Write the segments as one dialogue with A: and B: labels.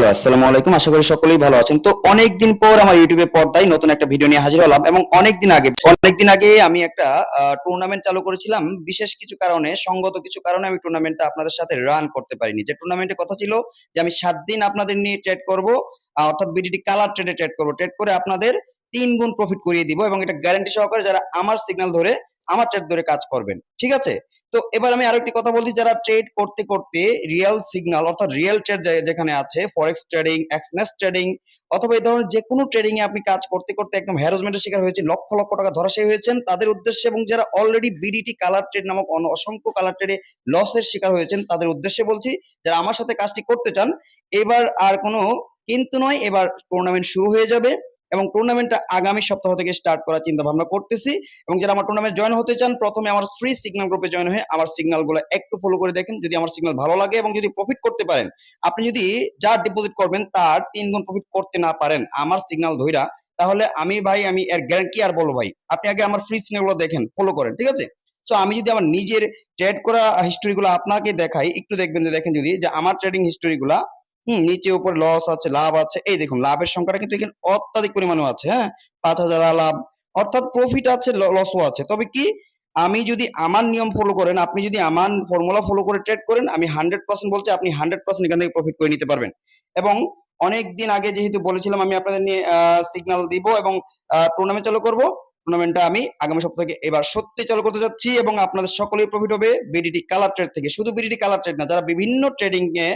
A: Hello, আসসালামু আলাইকুম। আশা করি সকলেই ভালো আছেন। তো অনেকদিন পর আমার ইউটিউবে পর্দায় নতুন একটা ভিডিও নিয়ে হাজির হলাম এবং অনেকদিন আগে অনেকদিন আগে আমি একটা টুর্নামেন্ট চালু করেছিলাম। বিশেষ কিছু কারণে, সঙ্গত কিছু কারণে আমি টুর্নামেন্টটা আপনাদের সাথে রান করতে পারিনি। যে টুর্নামেন্টের কথা ছিল যে আমি সাত দিন আপনাদের নিয়ে ট্রেড করব অর্থাৎ বিডিটি কালার ট্রেডে ট্রেড করব। ট্রেড করে আপনাদের তিন গুণ প্রফিট করিয়ে দিব এবং এটা গ্যারান্টি সহকারে যারা আমার সিগন্যাল ধরে, আমার ট্রেড ধরে কাজ করবেন। ঠিক আছে? তো এবার আমি আরেকটি কথা বলছি, যারা ট্রেড করতে করতে রিয়েল সিগন্যাল অর্থাৎ রিয়েল ট্রেড যেখানে আছে ফরেক্স ট্রেডিং এক্সনেস ট্রেডিং অথবা এই ধরনের যে কোনো ট্রেডিং এ আপনি কাজ করতে করতে একদম হ্যারাসমেন্টের শিকার হয়েছে লক্ষ লক্ষ টাকা ধরাশায়ী হয়েছেন, তাদের উদ্দেশ্যে এবং যারা অলরেডি বিডিটি কালার ট্রেড নামক অসংখ্য কালার ট্রেডে লসের শিকার হয়েছেন, তাদের উদ্দেশ্যে বলছি, যারা আমার সাথে কাজটি করতে চান, এবার আর কোনো কিন্তু নয়, এবার টুর্নামেন্ট শুরু হয়ে যাবে। এবং টুর্নামেন্টটা আগামী সপ্তাহ থেকে স্টার্ট করার চিন্তা ভাবনা করতেছি। এবং যারা আমার টুর্নামেন্ট জয়েন হতে চান, প্রথমে আমার ফ্রি সিগন্যাল গ্রুপে জয়েন হয়ে আমার সিগন্যালগুলো একটু ফলো করে দেখেন, যদি আমার সিগন্যাল ভালো লাগে এবং যদি প্রফিট করতে পারেন, আপনি যদি যা ডিপোজিট করবেন তার তিন গুণ প্রফিট করতে না পারেন আমার সিগন্যাল ধইরা, তাহলে আমি ভাই, আমি এর গ্যারান্টি আর বলব ভাই, আপনি আগে আমার ফ্রি সিগন্যালগুলো দেখেন ফলো করেন, ঠিক আছে? সো আমি যদি আমার নিজের ট্রেড করা হিস্টোরি গুলো আপনাকে দেখাই, একটু দেখবেন যে দেখেন যদি, যে আমার ট্রেডিং হিস্টোরি গুলা হুম, নিচে উপরে লস আছে, লাভ আছে। এই দেখুন, লাভের সংখ্যাটা কিন্তু এখানে অত্যাধিক পরিমাণে আছে হ্যাঁ? পাঁচ হাজার লাভ, অর্থাৎ প্রফিট আছে লসও আছে। তবে কি? আমি যদি আমার নিয়ম ফলো করেন, আপনি যদি আমার ফর্মুলা ফলো করে ট্রেড করেন, আমি হান্ড্রেড পার্সেন্ট বলছি, আপনি হান্ড্রেড পার্সেন্ট এখান থেকে প্রফিট করে নিতে পারবেন। এবং অনেক দিন আগে যেহেতু বলেছিলাম, আমি আপনাদের নিয়ে সিগন্যাল দিব এবং টুর্নামেন্ট চালু করব। টুর্নামেন্টটা আমি আগামী সপ্তাহ এবার সত্যি চালু করতে যাচ্ছি এবং আপনাদের সকলের প্রফিট হবে বিডিটি কালার ট্রেড থেকে। শুধু বিডিটি কালার ট্রেড না, যারা বিভিন্ন ট্রেডিং এ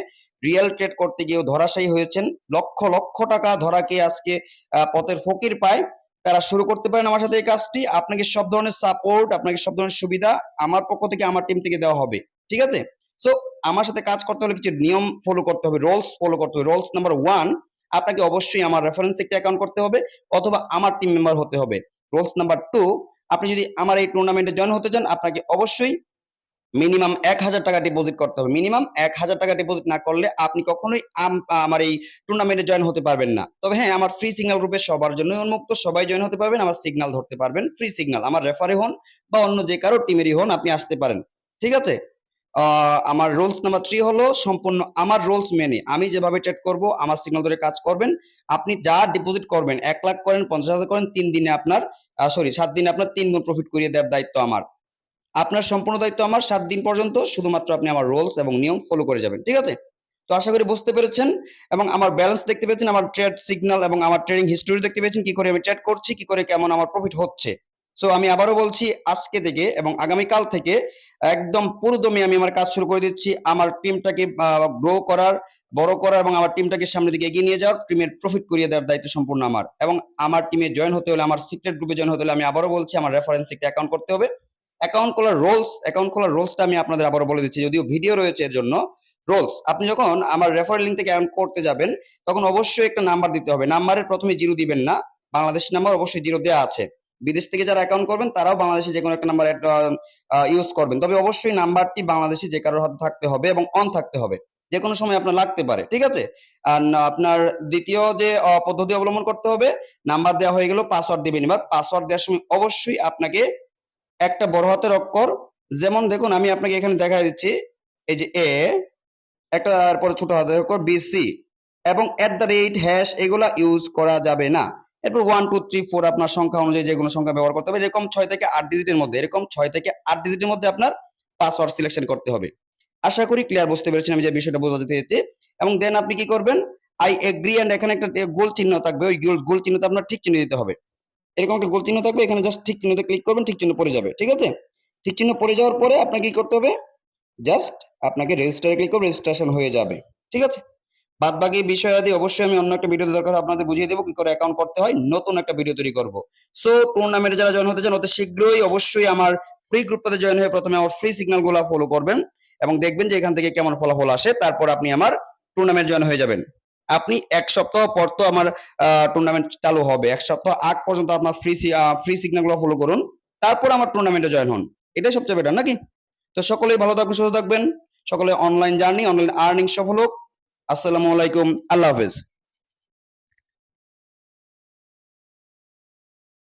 A: রিয়েল ট্রেড করতে গিয়েও ধরাশায়ী হয়েছেন। লক্ষ লক্ষ টাকা ধরাকে আজকে পথের ফকির পায়। তারা শুরু করতে পারেন আমার সাথে এই কাজটি। আপনাকে সব ধরনের সাপোর্ট আপনাকে সব ধরনের সুবিধা আমার পক্ষ থেকে, আমার টিম থেকে দেওয়া হবে। ঠিক আছে? সো আমার সাথে কাজ করতে হলে কিছু নিয়ম ফলো করতে হবে রোলস ফলো করতে হবে। রোলস নাম্বার ওয়ান আপনাকে অবশ্যই আমার রেফারেন্স একটা অ্যাকাউন্ট করতে হবে অথবা আমার টিম মেম্বার হতে হবে। রোলস নাম্বার টু আপনি যদি আমার এই টুর্নামেন্টে জয়েন হতে চান, আপনাকে অবশ্যই মিনিমাম এক হাজার টাকা ডিপোজিট করতে হবে। মিনিমাম এক হাজার টাকা ডিপোজিট না করলে আপনি কখনোই আমার এই টুর্নামেন্টে জয়েন হতে পারবেন না। তবে হ্যাঁ আমার ফ্রি সিগন্যাল গ্রুপে সবার জন্য উন্মুক্ত। সবাই জয়েন হতে পারবেন, আমার সিগন্যাল ধরতে পারবেন। ফ্রি সিগন্যাল আমার রেফারে হন বা অন্য যে কারও টিমেরই হন, আপনি আসতে পারেন। ঠিক আছে? আমার রোলস নাম্বার থ্রি হলো সম্পূর্ণ আমার রোলস মেনে। আমি যেভাবে ট্রেড করব, আমার সিগন্যাল ধরে কাজ করবেন। আপনি যা ডিপোজিট করবেন, এক লাখ করেন, পঞ্চাশ হাজার করেন, তিন দিনে আপনার সরি সাত দিনে আপনার তিন গুণ প্রফিট করিয়ে দেওয়ার দায়িত্ব আমার। আপনার সম্পূর্ণ দায়িত্ব আমার, সাত দিন পর্যন্ত শুধুমাত্র আপনি আমার রোলস এবং নিয়ম ফলো করে যাবেন, ঠিক আছে? তো আশা করি বুঝতে পেরেছেন এবং আমার ব্যালেন্স দেখতে পেয়েছেন, আমার ট্রেড সিগন্যাল এবং আমার ট্রেডিং হিস্টোরি দেখতে পেয়েছেন, কি করে আমি ট্রেড করছি, কি করে কেমন আমার প্রফিট হচ্ছে। সো আমি আবারও বলছি, আজকে থেকে এবং আগামীকাল থেকে একদম পুরোদমে আমি আমার কাজ শুরু করে দিচ্ছি। আমার টিমটাকে গ্রো করার, বড় করার এবং আমার টিমটাকে সামনের দিকে এগিয়ে নিয়ে যাওয়ার টিমের প্রফিট করিয়ে দেওয়ার দায়িত্ব সম্পূর্ণ আমার এবং আমার টিমে জয়েন হতে হলে, আমার সিক্রেট গ্রুপে জয়েন হতে হলে আমি আবারও বলছি, আমার রেফারেন্স একটা অ্যাকাউন্ট করতে হবে। অ্যাকাউন্ট খোলার রোলস অ্যাকাউন্ট খোলার রোলসটা আমি আপনাদের আবারও বলে দিচ্ছি। যদিও ভিডিও রয়েছে এর জন্য রোলস আপনি যখন আমার রেফারেল লিঙ্ক থেকে অ্যাকাউন্ট করতে যাবেন, তখন অবশ্যই একটা নাম্বার দিতে হবে। নাম্বারের প্রথমে জিরো দিবেন না, বাংলাদেশ নাম্বার অবশ্যই জিরো দেওয়া আছে। বিদেশ থেকে যারা অ্যাকাউন্ট করবেন, তারাও বাংলাদেশে যে কোনো একটা নাম্বার ইউজ করবেন। তবে অবশ্যই নাম্বারটি বাংলাদেশে যে কারোর হাতে থাকতে হবে এবং অন থাকতে হবে। যে কোনো সময় আপনার লাগতে পারে, ঠিক আছে? আর আপনার দ্বিতীয় যে পদ্ধতি অবলম্বন করতে হবে নাম্বার দেওয়া হয়ে গেল পাসওয়ার্ড দিবেন। এবার পাসওয়ার্ড দেওয়ার সময় অবশ্যই আপনাকে একটা বড় হাতের অক্ষর। যেমন দেখুন, আমি আপনাকে এখানে দেখা দিচ্ছি, এই যে এ একটা তারপরে ছোট হাতের অক্ষর বি সি এবং এট দ্য রেট হ্যাশ এগুলা ইউজ করা যাবে না। এরপর ওয়ান টু থ্রি ফোর আপনার সংখ্যা অনুযায়ী যে কোনো সংখ্যা ব্যবহার করতে হবে, এরকম ছয় থেকে আট ডিজিটের মধ্যে, এরকম ছয় থেকে আট ডিজিটের মধ্যে আপনার পাসওয়ার্ড সিলেকশন করতে হবে। আশা করি ক্লিয়ার বুঝতে পেরেছেন, আমি যে বিষয়টা বোঝাতে চেয়েছি। এবং দেন আপনি কি করবেন? আই এগ্রি এন্ড এখানে একটা গোল চিহ্ন থাকবে, ওই গোল গোল চিহ্নতে আপনার ঠিক চিহ্ন দিতে হবে। এরকম একটা গোল চিহ্ন থাকবে, এখানে জাস্ট ঠিক চিহ্নতে ক্লিক করবেন, ঠিক চিহ্ন পড়ে যাবে, ঠিক আছে? ঠিক চিহ্ন পড়ে যাওয়ার পরে আপনাকে কি করতে হবে? জাস্ট আপনাকে রেজিস্টারে ক্লিক করে রেজিস্ট্রেশন হয়ে যাবে, ঠিক আছে? বাদ বাকি বিষয়াদি অবশ্যই আমি অন্য একটা ভিডিও দরকার আপনাদের বুঝিয়ে দেবো কি করে অ্যাকাউন্ট করতে হয়, নতুন একটা ভিডিও তৈরি করব। সো টুর্নামেন্টে যারা জয়েন হতে চান, অতি শীঘ্রই অবশ্যই আমার ফ্রি গ্রুপটাতে জয়েন হয়ে প্রথমে আমার ফ্রি সিগন্যালগুলা ফলো করবেন এবং দেখবেন যে এখান থেকে কেমন ফলাফল আসে, তারপর আপনি আমার টুর্নামেন্ট জয়েন হয়ে যাবেন। আপনি এক সপ্তাহ পর তো আমার টুর্নামেন্ট চালু হবে। এক সপ্তাহ আগ পর্যন্ত আপনার ফ্রি ফ্রি সিগনালগুলো ফলো করুন। তারপর আমার টুর্নামেন্টে জয়েন হন। এটাই সবচেয়ে বেটার নাকি? তো সকলেই ভালো থাকবেন, সুস্থ থাকবেন। সকলে অনলাইন জার্নি অনলাইন আর্নিং সফল হোক। আসসালামু আলাইকুম, আল্লাহ হাফেজ।